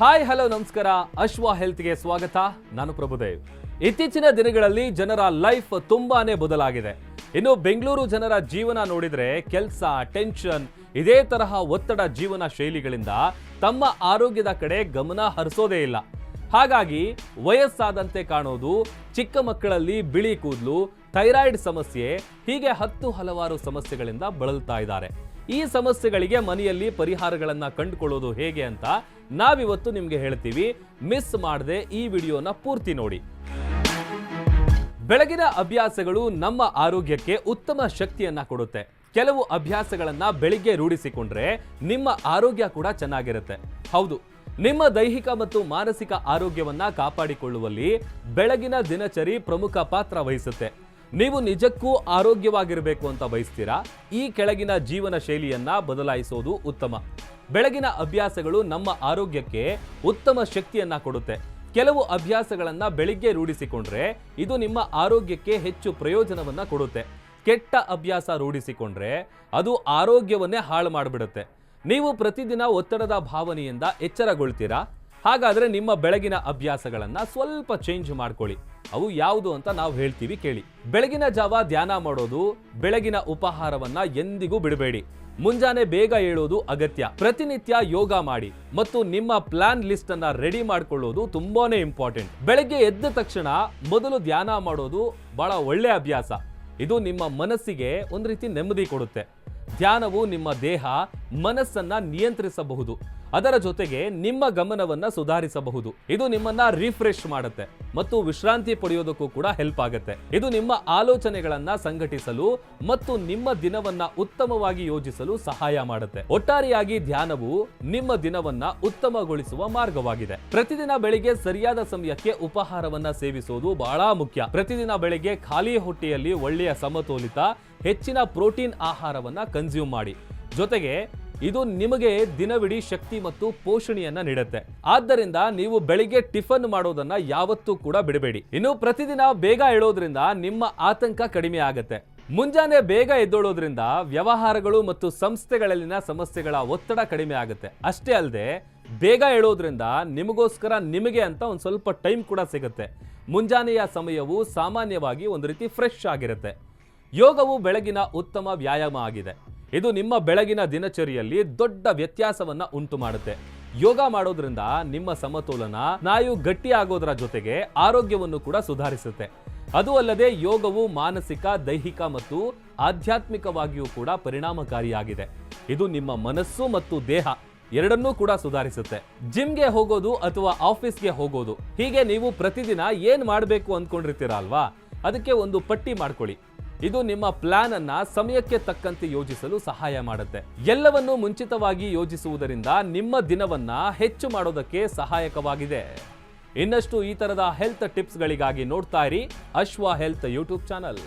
Hi, hello, ನಮಸ್ಕಾರ. ಅಶ್ವ ಹೆಲ್ತ್ಗೆ ಸ್ವಾಗತ. ನಾನು ಪ್ರಭುದೇವ್. ಇತ್ತೀಚಿನ ದಿನಗಳಲ್ಲಿ ಜನರ ಲೈಫ್ ತುಂಬಾನೇ ಬದಲಾಗಿದೆ. ಇನ್ನು ಬೆಂಗಳೂರು ಜನರ ಜೀವನ ನೋಡಿದ್ರೆ ಕೆಲಸ, ಟೆನ್ಷನ್, ಇದೇ ತರಹ ಒತ್ತಡ ಜೀವನ ಶೈಲಿಗಳಿಂದ ತಮ್ಮ ಆರೋಗ್ಯದ ಕಡೆ ಗಮನ ಹರಿಸೋದೇ ಇಲ್ಲ. ಹಾಗಾಗಿ ವಯಸ್ಸಾದಂತೆ ಕಾಣೋದು, ಚಿಕ್ಕ ಮಕ್ಕಳಲ್ಲಿ ಬಿಳಿ ಕೂದಲು, ಥೈರಾಯ್ಡ್ ಸಮಸ್ಯೆ, ಹೀಗೆ ಹತ್ತು ಹಲವಾರು ಸಮಸ್ಯೆಗಳಿಂದ ಬಳಲ್ತಾ ಇದ್ದಾರೆ. ಈ ಸಮಸ್ಯೆಗಳಿಗೆ ಮನೆಯಲ್ಲಿ ಪರಿಹಾರಗಳನ್ನು ಕಂಡುಕೊಳ್ಳೋದು ಹೇಗೆ ಅಂತ ನಾವಿವತ್ತು ನಿಮಗೆ ಹೇಳ್ತೀವಿ ಮಿಸ್ ಮಾಡದೆ ಈ ವಿಡಿಯೋನ ಪೂರ್ತಿ ನೋಡಿ. ಬೆಳಗಿನ ಅಭ್ಯಾಸಗಳು ನಮ್ಮ ಆರೋಗ್ಯಕ್ಕೆ ಉತ್ತಮ ಶಕ್ತಿಯನ್ನ ಕೊಡುತ್ತೆ. ಕೆಲವು ಅಭ್ಯಾಸಗಳನ್ನ ಬೆಳಿಗ್ಗೆ ರೂಢಿಸಿಕೊಂಡ್ರೆ ನಿಮ್ಮ ಆರೋಗ್ಯ ಕೂಡ ಚೆನ್ನಾಗಿರುತ್ತೆ. ಹೌದು, ನಿಮ್ಮ ದೈಹಿಕ ಮತ್ತು ಮಾನಸಿಕ ಆರೋಗ್ಯವನ್ನ ಕಾಪಾಡಿಕೊಳ್ಳುವಲ್ಲಿ ಬೆಳಗಿನ ದಿನಚರಿ ಪ್ರಮುಖ ಪಾತ್ರ ವಹಿಸುತ್ತೆ. ನೀವು ನಿಜಕ್ಕೂ ಆರೋಗ್ಯವಾಗಿರಬೇಕು ಅಂತ ಬಯಸ್ತೀರಾ? ಈ ಕೆಳಗಿನ ಜೀವನ ಶೈಲಿಯನ್ನ ಬದಲಾಯಿಸೋದು ಉತ್ತಮ. ಬೆಳಗಿನ ಅಭ್ಯಾಸಗಳು ನಮ್ಮ ಆರೋಗ್ಯಕ್ಕೆ ಉತ್ತಮ ಶಕ್ತಿಯನ್ನ ಕೊಡುತ್ತೆ. ಕೆಲವು ಅಭ್ಯಾಸಗಳನ್ನ ಬೆಳಿಗ್ಗೆ ರೂಢಿಸಿಕೊಂಡ್ರೆ ಇದು ನಿಮ್ಮ ಆರೋಗ್ಯಕ್ಕೆ ಹೆಚ್ಚು ಪ್ರಯೋಜನವನ್ನ ಕೊಡುತ್ತೆ. ಕೆಟ್ಟ ಅಭ್ಯಾಸ ರೂಢಿಸಿಕೊಂಡ್ರೆ ಅದು ಆರೋಗ್ಯವನ್ನೇ ಹಾಳು ಮಾಡಿಬಿಡುತ್ತೆ. ನೀವು ಪ್ರತಿದಿನ ಒತ್ತಡದ ಭಾವನೆಯಿಂದ ಎಚ್ಚರಗೊಳ್ತೀರಾ? ಹಾಗಾದ್ರೆ ನಿಮ್ಮ ಬೆಳಗಿನ ಅಭ್ಯಾಸಗಳನ್ನು ಸ್ವಲ್ಪ ಚೇಂಜ್ ಮಾಡ್ಕೊಳ್ಳಿ. ಅವು ಯಾವುದು ಅಂತ ನಾವು ಹೇಳ್ತೀವಿ ಕೇಳಿ. ಬೆಳಗಿನ ಜಾವ ಧ್ಯಾನ ಮಾಡೋದು, ಬೆಳಗಿನ ಉಪಹಾರವನ್ನ ಎಂದಿಗೂ ಬಿಡಬೇಡಿ. ಮುಂಜಾನೆ ಬೇಗ ಹೇಳೋದು ಅಗತ್ಯ. ಪ್ರತಿನಿತ್ಯ ಯೋಗ ಮಾಡಿ ಮತ್ತು ನಿಮ್ಮ ಪ್ಲಾನ್ ಲಿಸ್ಟ್ ಅನ್ನ ರೆಡಿ ಮಾಡ್ಕೊಳ್ಳೋದು ತುಂಬಾನೇ ಇಂಪಾರ್ಟೆಂಟ್ ಬೆಳಗ್ಗೆ ಎದ್ದ ತಕ್ಷಣ ಮೊದಲು ಧ್ಯಾನ ಮಾಡೋದು ಬಹಳ ಒಳ್ಳೆ ಅಭ್ಯಾಸ. ಇದು ನಿಮ್ಮ ಮನಸ್ಸಿಗೆ ಒಂದು ರೀತಿ ನೆಮ್ಮದಿ ಕೊಡುತ್ತೆ. ಧ್ಯಾನವು ನಿಮ್ಮ ದೇಹ, ಮನಸ್ಸನ್ನ ನಿಯಂತ್ರಿಸಬಹುದು. ಅದರ ಜೊತೆಗೆ ನಿಮ್ಮ ಗಮನವನ್ನ ಸುಧಾರಿಸಬಹುದು. ಇದು ನಿಮ್ಮನ್ನ ರಿಫ್ರೆಶ್ ಮಾಡುತ್ತೆ ಮತ್ತು ವಿಶ್ರಾಂತಿ ಪಡೆಯೋದಕ್ಕೂ ಕೂಡ ಹೆಲ್ಪ್ ಆಗುತ್ತೆ. ಇದು ನಿಮ್ಮ ಆಲೋಚನೆಗಳನ್ನ ಸಂಘಟಿಸಲು ಮತ್ತು ನಿಮ್ಮ ದಿನವನ್ನ ಉತ್ತಮವಾಗಿ ಯೋಜಿಸಲು ಸಹಾಯ ಮಾಡುತ್ತೆ. ಒಟ್ಟಾರೆಯಾಗಿ ಧ್ಯಾನವು ನಿಮ್ಮ ದಿನವನ್ನ ಉತ್ತಮಗೊಳಿಸುವ ಮಾರ್ಗವಾಗಿದೆ. ಪ್ರತಿದಿನ ಬೆಳಿಗ್ಗೆ ಸರಿಯಾದ ಸಮಯಕ್ಕೆ ಉಪಹಾರವನ್ನ ಸೇವಿಸುವುದು ಬಹಳ ಮುಖ್ಯ. ಪ್ರತಿದಿನ ಬೆಳಿಗ್ಗೆ ಖಾಲಿ ಹೊಟ್ಟೆಯಲ್ಲಿ ಒಳ್ಳೆಯ ಸಮತೋಲಿತ ಹೆಚ್ಚಿನ ಪ್ರೋಟೀನ್ ಆಹಾರವನ್ನ ಕನ್ಸ್ಯೂಮ್ ಮಾಡಿ. ಜೊತೆಗೆ ಇದು ನಿಮಗೆ ದಿನವಿಡೀ ಶಕ್ತಿ ಮತ್ತು ಪೋಷಣೆಯನ್ನ ನೀಡುತ್ತೆ. ಆದ್ದರಿಂದ ನೀವು ಬೆಳಿಗ್ಗೆ ಟಿಫನ್ ಮಾಡೋದನ್ನ ಯಾವತ್ತೂ ಕೂಡ ಬಿಡಬೇಡಿ. ಇನ್ನು ಪ್ರತಿದಿನ ಬೇಗ ಹೇಳೋದ್ರಿಂದ ನಿಮ್ಮ ಆತಂಕ ಕಡಿಮೆ ಆಗುತ್ತೆ. ಮುಂಜಾನೆ ಬೇಗ ಎದ್ದೋಳೋದ್ರಿಂದ ವ್ಯವಹಾರಗಳು ಮತ್ತು ಸಂಸ್ಥೆಗಳಲ್ಲಿನ ಸಮಸ್ಯೆಗಳ ಒತ್ತಡ ಕಡಿಮೆ ಆಗುತ್ತೆ. ಅಷ್ಟೇ ಅಲ್ಲದೆ, ಬೇಗ ಹೇಳೋದ್ರಿಂದ ನಿಮಗೋಸ್ಕರ ನಿಮಗೆ ಅಂತ ಒಂದು ಸ್ವಲ್ಪ ಟೈಮ್ ಕೂಡ ಸಿಗುತ್ತೆ. ಮುಂಜಾನೆಯ ಸಮಯವು ಸಾಮಾನ್ಯವಾಗಿ ಒಂದು ರೀತಿ ಫ್ರೆಶ್ ಆಗಿರುತ್ತೆ. ಯೋಗವು ಬೆಳಗಿನ ಉತ್ತಮ ವ್ಯಾಯಾಮ ಆಗಿದೆ. ಇದು ನಿಮ್ಮ ಬೆಳಗಿನ ದಿನಚರಿಯಲ್ಲಿ ದೊಡ್ಡ ವ್ಯತ್ಯಾಸವನ್ನ ಉಂಟು ಮಾಡುತ್ತೆ. ಯೋಗ ಮಾಡೋದ್ರಿಂದ ನಿಮ್ಮ ಸಮತೋಲನ, ಸ್ನಾಯು ಗಟ್ಟಿ ಆಗೋದರ ಜೊತೆಗೆ ಆರೋಗ್ಯವನ್ನು ಕೂಡ ಸುಧಾರಿಸುತ್ತೆ. ಅದು ಅಲ್ಲದೆ ಯೋಗವು ಮಾನಸಿಕ, ದೈಹಿಕ ಮತ್ತು ಆಧ್ಯಾತ್ಮಿಕವಾಗಿಯೂ ಕೂಡ ಪರಿಣಾಮಕಾರಿಯಾಗಿದೆ. ಇದು ನಿಮ್ಮ ಮನಸ್ಸು ಮತ್ತು ದೇಹ ಎರಡನ್ನೂ ಕೂಡ ಸುಧಾರಿಸುತ್ತೆ. ಜಿಮ್ಗೆ ಹೋಗೋದು ಅಥವಾ ಆಫೀಸ್ಗೆ ಹೋಗೋದು, ಹೀಗೆ ನೀವು ಪ್ರತಿದಿನ ಏನ್ ಮಾಡಬೇಕು ಅಂದ್ಕೊಂಡಿರ್ತೀರ ಅಲ್ವಾ? ಅದಕ್ಕೆ ಒಂದು ಪಟ್ಟಿ ಮಾಡ್ಕೊಳ್ಳಿ. ಇದು ನಿಮ್ಮ ಪ್ಲಾನ್ ಅನ್ನ ಸಮಯಕ್ಕೆ ತಕ್ಕಂತೆ ಯೋಜಿಸಲು ಸಹಾಯ ಮಾಡುತ್ತೆ. ಎಲ್ಲವನ್ನು ಮುಂಚಿತವಾಗಿ ಯೋಜಿಸುವುದರಿಂದ ನಿಮ್ಮ ದಿನವನ್ನ ಹೆಚ್ಚು ಮಾಡೋದಕ್ಕೆ ಸಹಾಯಕವಾಗಿದೆ. ಇನ್ನಷ್ಟು ಈ ತರದ ಹೆಲ್ತ್ ಟಿಪ್ಸ್ಗಳಿಗಾಗಿ ನೋಡ್ತಾ ಇರಿ ಅಶ್ವ ಹೆಲ್ತ್ ಯೂಟ್ಯೂಬ್ ಚಾನಲ್